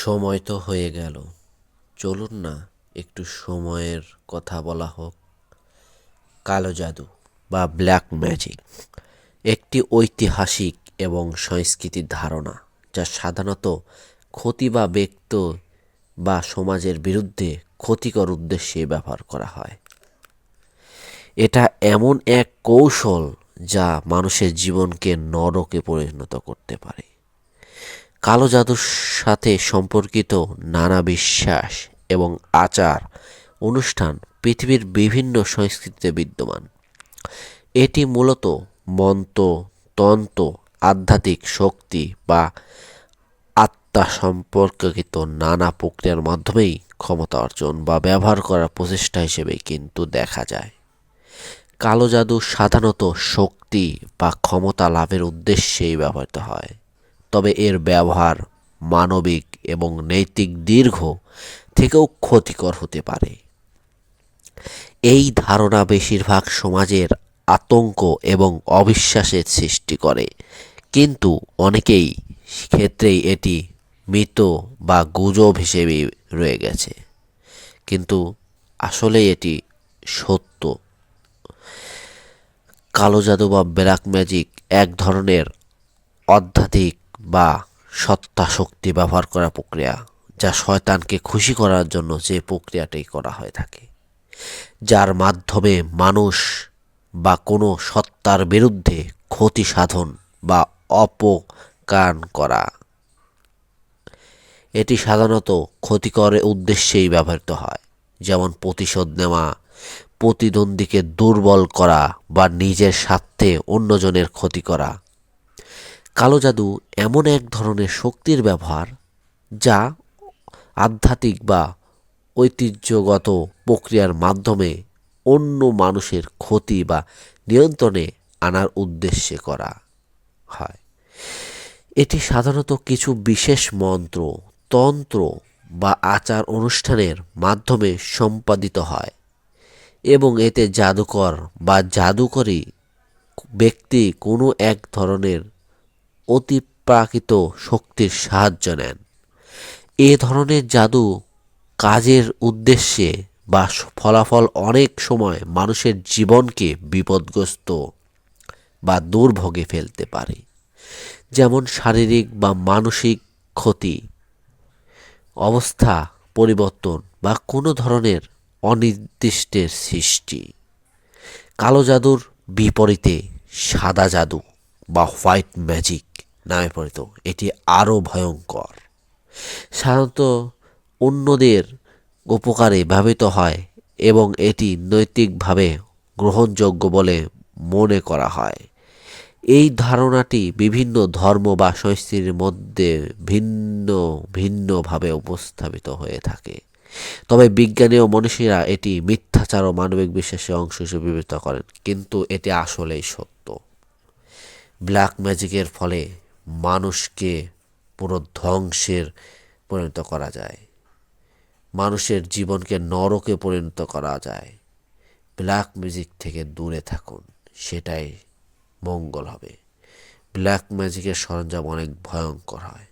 সময় তো হয়ে গেল। চলুন না, একটু সময়ের কথা বলা হোক। কালো জাদু বা ব্ল্যাক ম্যাজিক, একটি ঐতিহাসিক এবং সংস্কৃতির ধারণা যা সাধারণত ক্ষতি বা ব্যক্ত বা সমাজের বিরুদ্ধে ক্ষতিকর উদ্দেশ্যে ব্যবহার করা হয়। এটা এমন এক কৌশল যা মানুষের জীবনকে নরকে পরিণত করতে পারে। কালো জাদুর সাথে সম্পর্কিত নানা বিশ্বাস এবং আচার অনুষ্ঠান পৃথিবীর বিভিন্ন সংস্কৃতিতে বিদ্যমান। এটি মূলত মন্ত্র, তন্ত্র, আধ্যাত্মিক শক্তি বা আত্মা সম্পর্কিত নানা প্রক্রিয়ার মাধ্যমেই ক্ষমতা অর্জন বা ব্যবহার করার প্রচেষ্টা হিসেবে কিন্তু দেখা যায়। কালো জাদু সাধারণত শক্তি বা ক্ষমতা লাভের উদ্দেশ্যেই ব্যবহৃত হয়। তবে এর ব্যবহার মানবিক এবং নৈতিক দীর্ঘ থেকেও ক্ষতিকর হতে পারে। এই ধারণা বেশিরভাগ সমাজের আতঙ্ক এবং অবিশ্বাসের সৃষ্টি করে। কিন্তু অনেকেই ক্ষেত্রেই এটি মৃত বা গুজব হিসেবে রয়ে গেছে। কিন্তু আসলে এটি সত্য? কালো জাদু বা ব্ল্যাক ম্যাজিক এক ধরনের আধ্যাত্মিক বা সত্তা শক্তি ব্যবহার করা প্রক্রিয়া যা শয়তানকে খুশি করার জন্য যে প্রক্রিয়াটাই করা হয়ে থাকে। যার মাধ্যমে মানুষ বা কোনো সত্তার বিরুদ্ধে ক্ষতি সাধন বা অপকার করা। এটি সাধারণত ক্ষতিকর উদ্দেশ্যেই ব্যবহৃত হয়, যেমন প্রতিশোধ নেওয়া, প্রতিদ্বন্দ্বীকে দুর্বল করা বা নিজের স্বার্থে অন্যজনের ক্ষতি করা। কালো জাদু এমন এক ধরনের শক্তির ব্যবহার যা আধ্যাত্মিক বা ঐতিহ্যগত প্রক্রিয়ার মাধ্যমে অন্য মানুষের ক্ষতি বা নিয়ন্ত্রণে আনার উদ্দেশ্যে করা হয়। এটি সাধারণত কিছু বিশেষ মন্ত্র, তন্ত্র বা আচার অনুষ্ঠানের মাধ্যমে সম্পাদিত হয় এবং এতে জাদুকর বা জাদুকরী ব্যক্তি কোনো এক ধরনের অতিপ্রাকৃত শক্তির সাহায্য নেন। এ ধরনের জাদু কাজের উদ্দেশ্যে বা ফলাফল অনেক সময় মানুষের জীবনকে বিপদগ্রস্ত বা দুর্ভোগে ফেলতে পারে। যেমন শারীরিক বা মানসিক ক্ষতি, অবস্থা পরিবর্তন বা কোনো ধরনের অনির্দিষ্টের সৃষ্টি। কালো জাদুর বিপরীতে সাদা জাদু বা হোয়াইট ম্যাজিক নামে পরিচিত এটি আরও ভয়ঙ্কর। সাধারণত অন্যদের উপকারে ব্যবহৃত হয় এবং এটি নৈতিকভাবে গ্রহণযোগ্য বলে মনে করা হয়। এই ধারণাটি বিভিন্ন ধর্ম বা সংস্কৃতির মধ্যে ভিন্ন ভিন্নভাবে উপস্থাপিত হয়ে থাকে। তবে বিজ্ঞানী ও মনীষীরা এটি মিথ্যাচার ও মানবিক বিশ্বাসের অংশ হিসেবে বিবেচিত করেন, কিন্তু এটি আসলেই সত্য। ব্ল্যাক ম্যাজিকের ফলে মানুষকে পুরো ধ্বংসের পরিণত করা যায়। মানুষের জীবনকে নরকে পরিণত করা যায়। ব্ল্যাক ম্যাজিক থেকে দূরে থাকুন, সেটাই মঙ্গল হবে। ব্ল্যাক ম্যাজিকের সরঞ্জাম অনেক ভয়ঙ্কর হয়।